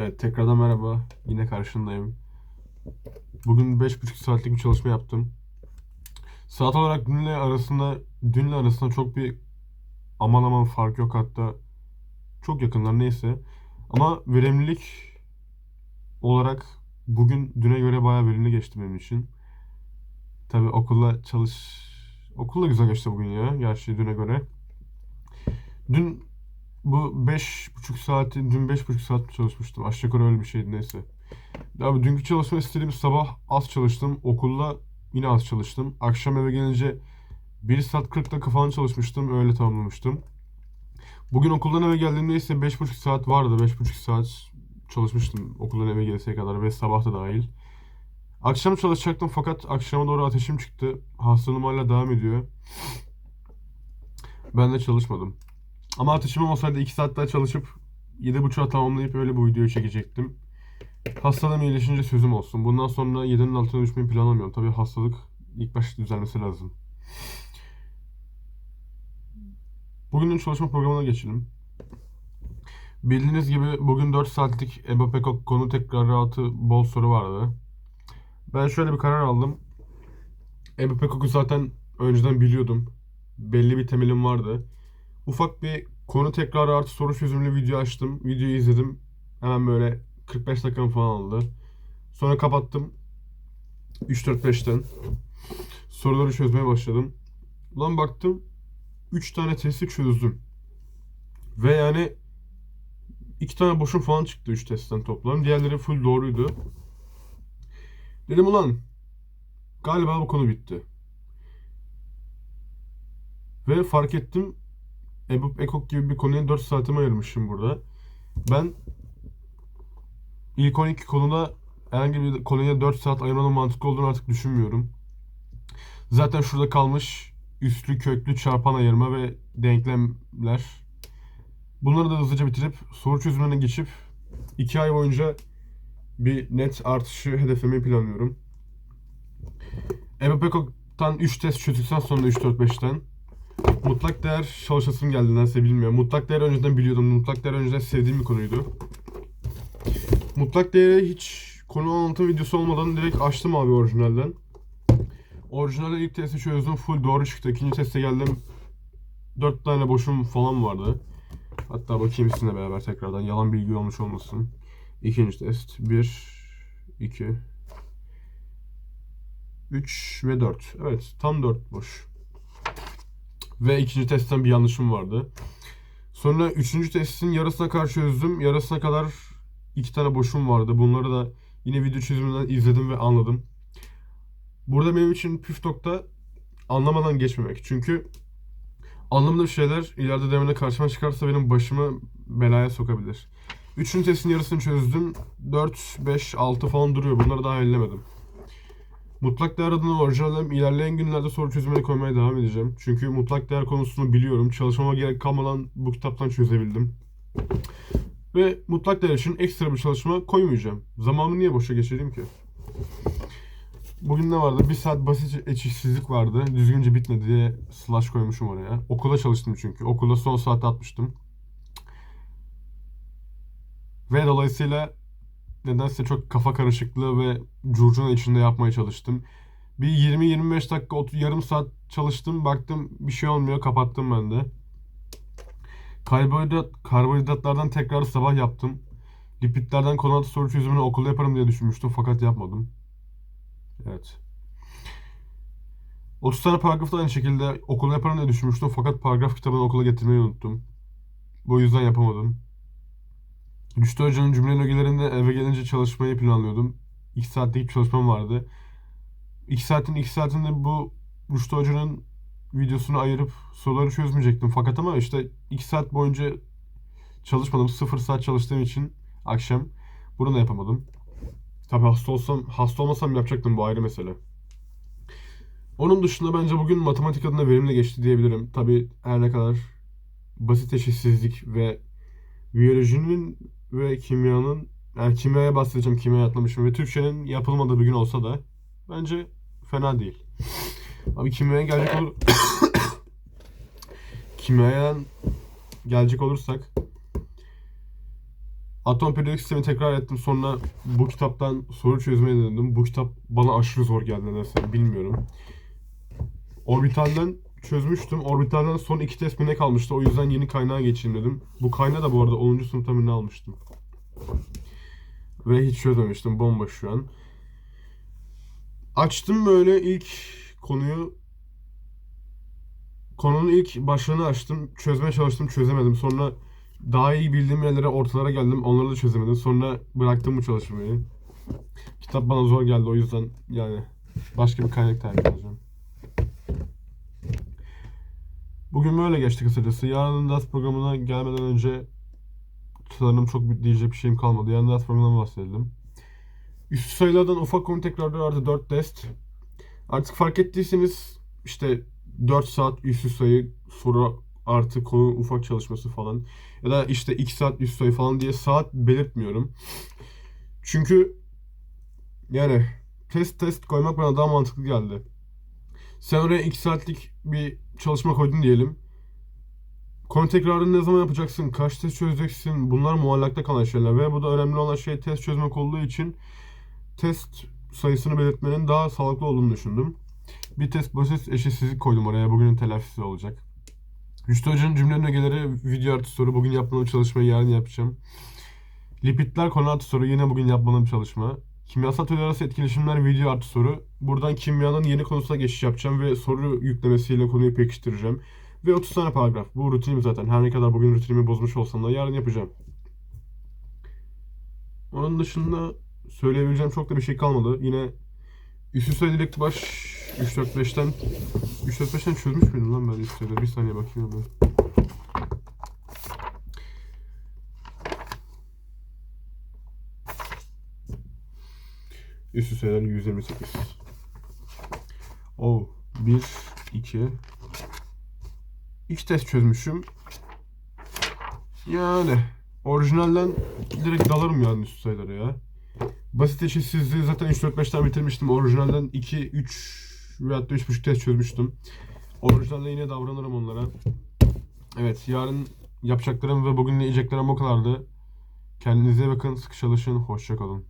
Evet tekrardan merhaba. Yine karşındayım. Bugün 5,5 saatlik bir çalışma yaptım. Saat olarak dünle arasında dünle arasında çok bir aman aman fark yok hatta çok yakınlar neyse. Ama verimlilik olarak bugün düne göre bayağı verimli geçti benim için. Tabii okulla çalış okulla güzel geçti bugün ya gerçi düne göre. Dün bu beş buçuk saati, dün beş buçuk saat çalışmıştım. Aşağı yukarı öyle bir şeydi neyse. Abi dünkü çalışma istediğim sabah az çalıştım. Okulda yine az çalıştım. Akşam eve gelince 1 saat 40 dakika çalışmıştım. Öyle tamamlamıştım. Bugün okuldan eve geldiğimde ise 5,5 saat vardı. 5,5 saat çalışmıştım okuldan eve geleseye kadar ve sabah da dahil. Akşam çalışacaktım fakat akşama doğru ateşim çıktı. Hastalığım hala devam ediyor. Ben de çalışmadım. Ama ateşim olsaydı 2 saat daha çalışıp 7.30'a tamamlayıp öyle bu videoyu çekecektim. Hastalığım iyileşince sözüm olsun. Bundan sonra 7'nin altına düşmeyi planlamıyorum. Tabii hastalık ilk başta düzelmesi lazım. Bugünün çalışma programına geçelim. Bildiğiniz gibi bugün 4 saatlik Mbappe konu tekraratı bol soru vardı. Ben şöyle bir karar aldım. Mbappe koku zaten önceden biliyordum. Belli bir temelim vardı. Ufak bir konu tekrarı artı soru çözümlü video açtım. Videoyu izledim. Hemen böyle 45 dakika falan aldı. Sonra kapattım. 3-4-5'ten. Soruları çözmeye başladım. Ulan baktım 3 tane testi çözdüm. Ve yani 2 tane boşum falan çıktı 3 testten toplam. Diğerleri full doğruydu. Dedim ulan galiba bu konu bitti. Ve fark ettim Ebu Ekok gibi bir konuya 4 saatimi ayırmışım burada. Ben ilk 12 konuda herhangi bir konuya 4 saat ayırmanın mantıklı olduğunu artık düşünmüyorum. Zaten şurada kalmış üstlü köklü çarpan ayırma ve denklemler. Bunları da hızlıca bitirip soru çözümlerine geçip 2 ay boyunca bir net artışı hedeflemeyi planlıyorum. Ebu Ekok'tan 3 test çözdükten sonra 3-4-5'ten Mutlak değer çalışasım geldi nedense bilmiyorum. Mutlak değer önceden biliyordum. Mutlak değer önceden sevdiğim bir konuydu. Mutlak değeri hiç konu anlatım videosu olmadan direkt açtım abi orijinalden. Orijinalde ilk testi çözdüm. Full doğru çıktı. İkinci teste geldim. 4 tane boşum falan vardı. Hatta bakayım sizinle beraber tekrardan. Yalan bilgi olmuş olmasın. İkinci test. 1, 2, 3 ve 4. Evet tam 4 boş. Ve ikinci testten bir yanlışım vardı. Sonra üçüncü testin yarısına kadar çözdüm. Yarısına kadar iki tane boşum vardı. Bunları da yine video çözümünden izledim ve anladım. Burada benim için püf nokta anlamadan geçmemek. Çünkü anlamadığım şeyler ileride demene karşıma çıkarsa benim başımı belaya sokabilir. Üçüncü testin yarısını çözdüm. 4, 5, 6 falan duruyor. Bunları daha ellemedim. Mutlak değer adına orijinalden ilerleyen günlerde soru çözümüne koymaya devam edeceğim. Çünkü mutlak değer konusunu biliyorum. Çalışmama gerek kalmadan bu kitaptan çözebildim. Ve mutlak değer için ekstra bir çalışma koymayacağım. Zamanımı niye boşa geçireyim ki? Bugün ne vardı? Bir saat basit eşitsizlik vardı. Düzgünce bitmedi diye slash koymuşum oraya. Okulda çalıştım çünkü. Okulda son saatte atmıştım. Ve dolayısıyla nedense çok kafa karışıklığı ve curcuna içinde yapmaya çalıştım. Bir 20-25 dakika, 30, yarım saat çalıştım. Baktım bir şey olmuyor. Kapattım ben de. Karbonhidrat, karbonhidratlardan tekrar sabah yaptım. Lipidlerden konu altı soru çözümünü okulda yaparım diye düşünmüştüm fakat yapmadım. Evet. 30 tane paragrafı da aynı şekilde okulda yaparım diye düşünmüştüm fakat paragraf kitabını okula getirmeyi unuttum. Bu yüzden yapamadım. Rüştü Hoca'nın cümle ögelerinde eve gelince çalışmayı planlıyordum. 2 saatlik çalışmam vardı. 2 saatin 2 saatinde bu Rüştü Hoca'nın videosunu ayırıp soruları çözmeyecektim. Fakat ama işte 2 saat boyunca çalışmadım. 0 saat çalıştığım için akşam bunu da yapamadım. Tabi hasta olsam, hasta olmasam yapacaktım bu ayrı mesele. Onun dışında bence bugün matematik adına verimli geçti diyebilirim. Tabi her ne kadar basit eşitsizlik ve biyolojinin ve kimyanın yani kimyaya bahsedeceğim kimya atlamışım ve Türkçenin yapılmadığı bir gün olsa da bence fena değil. Abi kimyaya gelecek olur kimyaya gelecek olursak Atom periyodik sistemi tekrar ettim. Sonra bu kitaptan soru çözmeye denedim. Bu kitap bana aşırı zor geldi nedense bilmiyorum. Orbitalden çözmüştüm. Orbitalden son iki test mi ne kalmıştı. O yüzden yeni kaynağa geçeyim dedim. Bu kaynağı da bu arada 10. sınıfta mı ne almıştım. Ve hiç çözmemiştim. Bomboş şu an. Açtım böyle ilk konuyu. Konunun ilk başlığını açtım. Çözmeye çalıştım. Çözemedim. Sonra daha iyi bildiğim yerlere ortalara geldim. Onları da çözemedim. Sonra bıraktım bu çalışmayı. Kitap bana zor geldi o yüzden yani başka bir kaynak tercih edeceğim. Bugün böyle geçti kısacası. Yarının ders programına gelmeden önce sanırım çok bir diyecek bir şeyim kalmadı. Yarın ders programından bahsedelim. Üstü sayılardan ufak konu tekrarları artı 4 test. Artık fark ettiyseniz işte 4 saat üstü sayı soru artı konu ufak çalışması falan. Ya da işte 2 saat üst sayı falan diye saat belirtmiyorum. Çünkü yani test test koymak bana daha mantıklı geldi. Sen oraya 2 saatlik bir çalışma koydun diyelim. Konu tekrarını ne zaman yapacaksın? Kaç test çözeceksin? Bunlar muallakta kalan şeyler. Ve bu da önemli olan şey test çözmek olduğu için test sayısını belirtmenin daha sağlıklı olduğunu düşündüm. Bir test basit eşitsizlik koydum oraya. Bugünün telafisi olacak. Rüştü Hoca'nın cümle ögeleri video artı soru. Bugün yapmadığım çalışmayı yarın yapacağım. Lipidler konu artı soru. Yine bugün yapmadığım çalışma. Kimyasal türler arası etkileşimler video artı soru. Buradan kimyanın yeni konusuna geçiş yapacağım ve soru yüklemesiyle konuyu pekiştireceğim. Ve 30 tane paragraf. Bu rutinim zaten. Her ne kadar bugün rutinimi bozmuş olsam da yarın yapacağım. Onun dışında söyleyebileceğim çok da bir şey kalmadı. Yine üst üste direkt baş 3 4 5'ten 3 4 5'ten çözmüş müydüm lan ben üst üste? Bir saniye bakayım ben. Üst üsteler 128. Oh, 1 2 İki test çözmüşüm. Yani orijinalden direkt dalarım yani üst sayılara ya. Basit eşitsizliği zaten 3-4-5'ten bitirmiştim. Orijinalden 2, 3 ve hatta 3.5 test çözmüştüm. Orijinalde yine davranırım onlara. Evet yarın yapacaklarım ve bugün yiyeceklerim o kadardı. Kendinize bakın, sıkı çalışın, hoşça kalın.